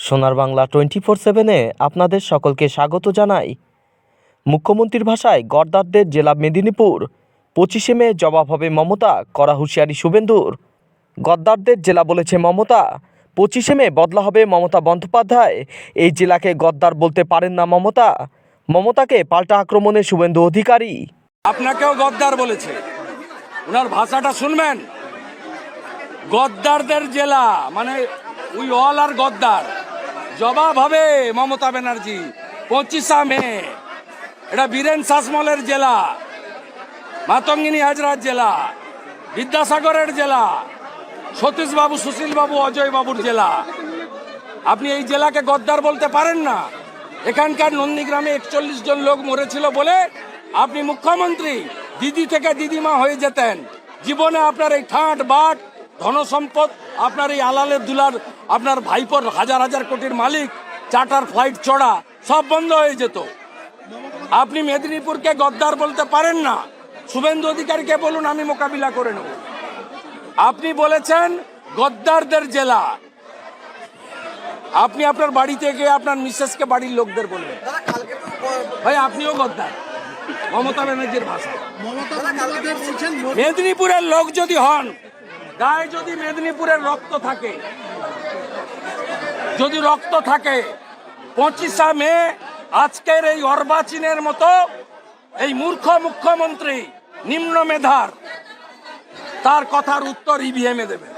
সোনার Bangla twenty four সেভেনে আপনাদের সকলকে স্বাগত জানাই। মুখ্যমন্ত্রীর ভাষায় গর্দারদের জেলা মেদিনীপুর, পঁচিশে মে জবাব হবে মমতা করা হুঁশিয়ারি শুভেন্দুর। গদ্দারদের জেলা বলেছে মমতা, পঁচিশে মে বদলা হবে মমতা বন্দ্যোপাধ্যায়। এই জেলাকে গদ্দার বলতে পারেন না মমতা। মমতাকে পাল্টা আক্রমণে শুভেন্দু অধিকারী। আপনাকেও গদ্দার বলেছে। ওনার ভাষাটা শুনবেন? গদ্দারদের জেলা মানে উই অল আর গদ্দার জবাব হবে মমতা ব্যানার্জি, পঁচিশা মে। এটা বীরেন শাসমলের জেলা, মাতঙ্গিনী হাজরার জেলা, বিদ্যাসাগরের জেলা সতীশ বাবু সুশীল বাবু অজয় বাবুর জেলা। আপনি এই জেলাকে গদ্দার বলতে পারেন না। এখানকার নন্দীগ্রামে একচল্লিশ জন লোক মরেছিল বলে আপনি মুখ্যমন্ত্রী, দিদি থেকে দিদিমা হয়ে যেতেন। জীবনে আপনার এই ঠাঁট, বাট ধনসম্পদ আপনার এই আলালের দুলার আপনার ভাইপোর হাজার হাজার কোটির মালিক চার্টার ফ্লাইট চড়া সব বন্ধ হয়ে যেত। আপনি মেদিনীপুরকে গদ্দার বলতে পারেন না। শুভেন্দু অধিকারীকে বলুন আমি মোকাবিলা করে নেব। আপনি বলেছেন গদ্দারদের জেলা। আপনি আপনার বাড়িতে গিয়ে আপনার মিসেসকে বাড়ির লোকদের বলবেন। ভাই আপনিও গদ্দার। মমতা ব্যানার্জির ভাষা। মেদিনীপুরের লোক যদি হন গায়ে যদি মেদিনীপুরের রক্ত থাকে, যদি রক্ত থাকে, পঁচিশা মে আজকের এই অর্বাচীনের মতো এই মূর্খ মুখ্যমন্ত্রী, নিম্ন মেধার, তার কথার উত্তর ইভিএমে দেবে।